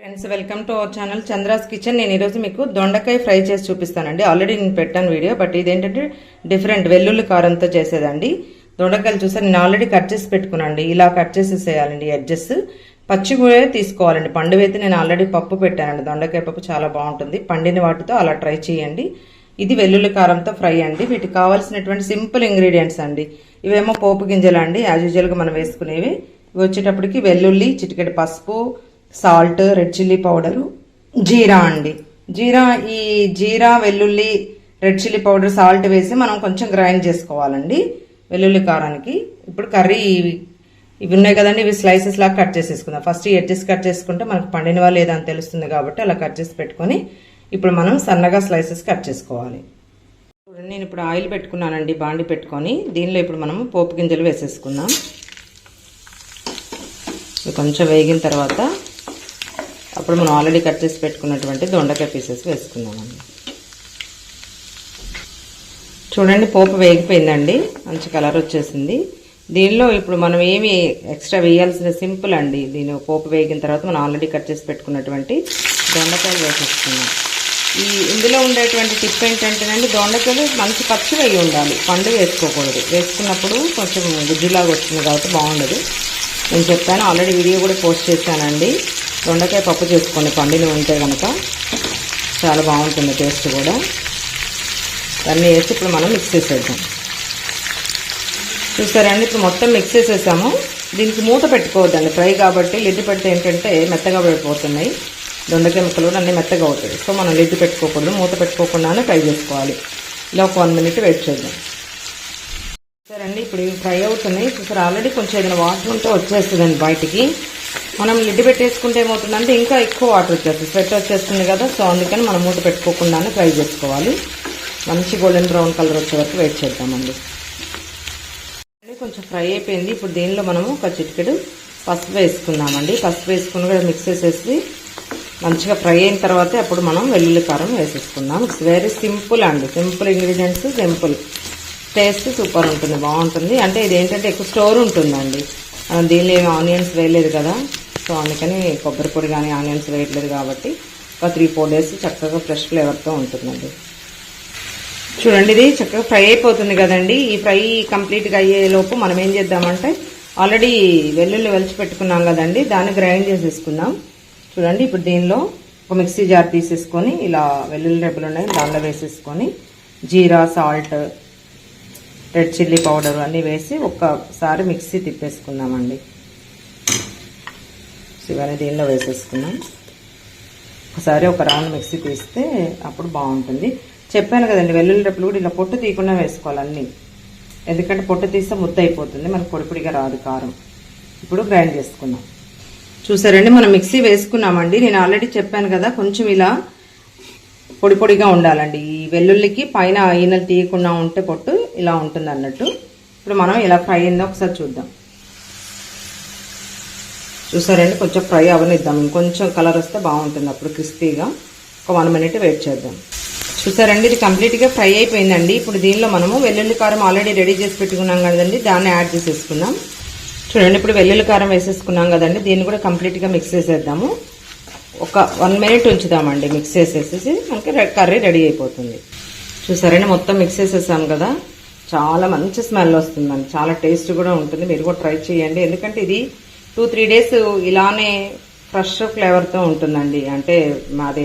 Friends welcome to our channel Chandra's kitchen నేను ఈరోజు మీకు దొండకాయ ఫ్రై చేసి చూపిస్తానండి. ఆల్రెడీ నేను పెట్టాను వీడియో బట్ ఇదేంటంటే డిఫరెంట్ వెల్లుల్లి కారంతో చేసేదండి. దొండకాయలు చూసాను నేను ఆల్రెడీ కట్ చేసి పెట్టుకున్నాండి ఇలా కట్ చేసేసేయాలండి ఎడ్జెస్ పచ్చి కూడా తీసుకోవాలండి. పండువైతే అయితే నేను ఆల్రెడీ పప్పు పెట్టానండి. దొండకాయ పప్పు చాలా బాగుంటుంది. పండిన వాటితో అలా ట్రై చేయండి. ఇది వెల్లుల్లి కారంతో ఫ్రై అండి. వీటికి కావాల్సినటువంటి సింపుల్ ఇంగ్రీడియంట్స్ అండి. ఇవేమో పోపు గింజలు అండి యాజ్ యూజువల్గా మనం వేసుకునేవి. ఇవి వచ్చేటప్పటికి వెల్లుల్లి చిటికెడు పసుపు సాల్ట్ రెడ్ చిల్లీ పౌడరు జీరా అండి. జీరా ఈ జీరా వెల్లుల్లి రెడ్ చిల్లీ పౌడర్ సాల్ట్ వేసి మనం కొంచెం గ్రైండ్ చేసుకోవాలండి. వెల్లుల్లి కారానికి. ఇప్పుడు కర్రీ ఇవి ఉన్నాయి కదండి ఇవి స్లైసెస్ లాగా కట్ చేసేసుకుందాం. ఫస్ట్ ఈ ఎడ్జెస్ కట్ చేసుకుంటే మనకు పండిన వాళ్ళు అని తెలుస్తుంది కాబట్టి అలా కట్ చేసి పెట్టుకొని ఇప్పుడు మనం సన్నగా స్లైసెస్ కట్ చేసుకోవాలి. చూడండి నేను ఇప్పుడు ఆయిల్ పెట్టుకున్నానండి బాండి పెట్టుకొని. దీనిలో ఇప్పుడు మనం పోపు గింజలు వేసేసుకుందాం. కొంచెం వేగిన తర్వాత అప్పుడు మనం ఆల్రెడీ కట్ చేసి పెట్టుకున్నటువంటి దొండకాయ పీసెస్ వేసుకుందామండి. చూడండి పోపు వేగిపోయిందండి. మంచి కలర్ వచ్చేసింది. దీనిలో ఇప్పుడు మనం ఏమి ఎక్స్ట్రా వేయాల్సిన సింపుల్ అండి. దీని పోపు వేగిన తర్వాత మనం ఆల్రెడీ కట్ చేసి పెట్టుకున్నటువంటి దొండకాయలు వేసేసుకున్నాం ఈ ఇందులో ఉండేటువంటి టిప్ ఏంటంటేనండి దొండకాయలు మంచి పచ్చి వేయి ఉండాలి. పండు వేసుకోకూడదు. వేసుకున్నప్పుడు కొంచెం గుజ్జులాగా వస్తుంది కాబట్టి బాగుండదు. నేను చెప్పాను ఆల్రెడీ వీడియో కూడా పోస్ట్ చేశానండి. దొండకాయ పప్పు చేసుకోండి. పండిన ఉంటే కనుక చాలా బాగుంటుంది టేస్ట్ కూడా. దాన్ని వేసి ఇప్పుడు మనం మిక్స్ చేసేద్దాం. చూసారండి ఇప్పుడు మొత్తం మిక్స్ చేసేసాము. దీనికి మూత పెట్టుకోవద్దండి. ఫ్రై కాబట్టి లిడ్ పెడితే ఏంటంటే మెత్తగా పడిపోతున్నాయి. దొండకాయ ముక్కలు కూడా అన్నీ మెత్తగా అవుతాయి. సో మనం లిడ్ పెట్టుకోకూడదు మూత పెట్టుకోకుండానే ఫ్రై చేసుకోవాలి. ఇలా ఒక వన్ మినిట్ వెయిట్ చేద్దాం. సరే అండి ఇప్పుడు ఫ్రై అవుతున్నాయి. చూసారు ఆల్రెడీ కొంచెం ఏదైనా వాటర్ ఉంటే వచ్చేస్తుందండి బయటికి. మనం లిడ్ పెట్టేసుకుంటే ఏమవుతుందంటే ఇంకా ఎక్కువ వాటర్ వచ్చేస్తుంది. స్వెట్ వచ్చేస్తుంది కదా సో అందుకని మనం మూత పెట్టుకోకుండానే ఫ్రై చేసుకోవాలి. మంచి గోల్డెన్ బ్రౌన్ కలర్ వచ్చే వరకు వెయిట్ చేద్దామండి. కొంచెం ఫ్రై అయిపోయింది. ఇప్పుడు దీనిలో మనము ఒక చిటికెడు పసుపు వేసుకుందామండి. పసుపు వేసుకుని కూడా మిక్స్ చేసేసి మంచిగా ఫ్రై అయిన తర్వాత అప్పుడు మనం వెల్లుల్లి కారం వేసేసుకుందాం. ఇట్స్ వెరీ సింపుల్ అండి. Simple ingredients simple taste super ఉంటుంది బాగుంటుంది. అంటే ఇది ఏంటంటే ఎక్కువ స్టోర్ ఉంటుందండి. మనం దీనిలో ఏమి ఆనియన్స్ వేయలేదు కదా. సో అందుకని కొబ్బరి పొడి కానీ ఆనియన్స్ వేయట్లేదు కాబట్టి ఒక త్రీ ఫోర్ డేస్ చక్కగా ఫ్రెష్ ఫ్లేవర్తో ఉంటుందండి. చూడండి ఇది చక్కగా ఫ్రై అయిపోతుంది కదండి. ఈ ఫ్రై కంప్లీట్గా అయ్యేలోపు మనం ఏం చేద్దామంటే ఆల్రెడీ వెల్లుల్లి వెలిచి పెట్టుకున్నాం కదండి. దాన్ని గ్రైండ్ చేసేసుకుందాం. చూడండి ఇప్పుడు దీనిలో ఒక మిక్సీ జార్ తీసేసుకొని ఇలా వెల్లుల్లి రెబ్బలు ఉన్నాయి దానిలో వేసేసుకొని జీరా సాల్ట్ రెడ్ చిల్లీ పౌడర్ అన్నీ వేసి ఒక్కసారి మిక్సీ తిప్పేసుకుందామండి. ఇవన్నీ దీనిలో వేసేసుకున్నాం. ఒకసారి ఒక రౌండ్ మిక్సీ తీస్తే అప్పుడు బాగుంటుంది. చెప్పాను కదండి వెల్లుల్లి రెప్పలు కూడా ఇలా పొట్టు తీయకుండా వేసుకోవాలి అన్నీ. ఎందుకంటే పొట్టు తీస్తే ముద్ద అయిపోతుంది మనకు పొడి పొడిగా రాదు కారం. ఇప్పుడు గ్రైండ్ చేసుకుందాం. చూసారండి మనం మిక్సీ వేసుకున్నామండి. నేను ఆల్రెడీ చెప్పాను కదా కొంచెం ఇలా పొడి పొడిగా ఉండాలండి. ఈ వెల్లుల్లికి పైన ఈనలు తీయకుండా ఉంటే పొట్టు ఇలా ఉంటుంది అన్నట్టు ఇప్పుడు మనం ఇలా ఫ్రై అయిందో ఒకసారి చూద్దాం. చూసారండి కొంచెం ఫ్రై అవనిద్దాం. ఇంకొంచెం కలర్ వస్తే బాగుంటుంది. అప్పుడు క్రిస్పీగా ఒక వన్ మినిట్ వెయిట్ చేద్దాం. చూసారండి ఇది కంప్లీట్గా ఫ్రై అయిపోయిందండి. ఇప్పుడు దీనిలో మనము వెల్లుల్లి కారం ఆల్రెడీ రెడీ చేసి పెట్టుకున్నాం కదండి. దాన్ని యాడ్ చేసేసుకున్నాం చూడండి ఇప్పుడు వెల్లుల్లి కారం వేసేసుకున్నాం కదండి. దీన్ని కూడా కంప్లీట్గా మిక్స్ చేసేద్దాము. ఒక వన్ మినిట్ ఉంచుదామండి. మిక్స్ చేసేసేసి మనకి కర్రీ రెడీ అయిపోతుంది. చూసారండి మొత్తం మిక్స్ చేసేసాం కదా. చాలా మంచి స్మెల్ వస్తుందండి. చాలా టేస్ట్ కూడా ఉంటుంది. మీరు కూడా ట్రై చేయండి. ఎందుకంటే ఇది టూ త్రీ డేస్ ఇలానే ఫ్రెష్ ఫ్లేవర్తో ఉంటుందండి. అంటే మాది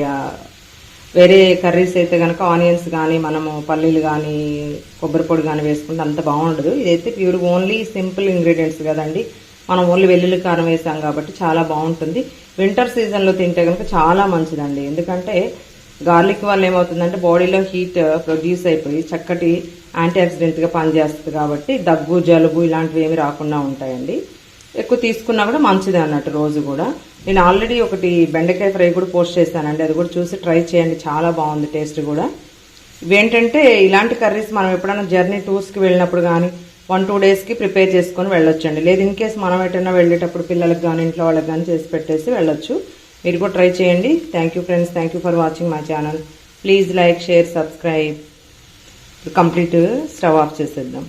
వేరే కర్రీస్ అయితే కనుక ఆనియన్స్ కానీ మనము పల్లీలు కానీ కొబ్బరి పొడి కానీ వేసుకుంటే అంత బాగుండదు. ఇదైతే ప్యూర్ ఓన్లీ సింపుల్ ఇంగ్రీడియంట్స్ కదండి. మనం ఓన్లీ వెల్లుల్లి కారం వేసాం కాబట్టి చాలా బాగుంటుంది. వింటర్ సీజన్లో తింటే కనుక చాలా మంచిదండి. ఎందుకంటే గార్లిక్ వల్ల ఏమవుతుందంటే బాడీలో హీట్ ప్రొడ్యూస్ అయిపోయి చక్కటి యాంటీ ఆక్సిడెంట్గా పనిచేస్తుంది కాబట్టి దగ్గు జలుబు ఇలాంటివి ఏమి రాకుండా ఉంటాయండి. ఎక్కువ తీసుకున్నా కూడా మంచిది అన్నట్టు రోజు కూడా. నేను ఆల్రెడీ ఒకటి బెండకాయ ఫ్రై కూడా పోస్ట్ చేశానండి. అది కూడా చూసి ట్రై చేయండి. చాలా బాగుంది టేస్ట్ కూడా. ఇవేంటంటే ఇలాంటి కర్రీస్ మనం ఎప్పుడైనా జర్నీ టూర్స్కి వెళ్ళినప్పుడు కానీ వన్ టూ డేస్కి ప్రిపేర్ చేసుకొని వెళ్ళొచ్చండి. లేదు ఇన్ కేస్ మనం ఎటైనా వెళ్ళేటప్పుడు పిల్లలకు కానీ ఇంట్లో వాళ్ళకి కానీ చేసి పెట్టేసి వెళ్ళొచ్చు. మీరు కూడా ట్రై చేయండి. Thank you friends thank you for watching my channel please like share subscribe complete stove off చేసేద్దాం.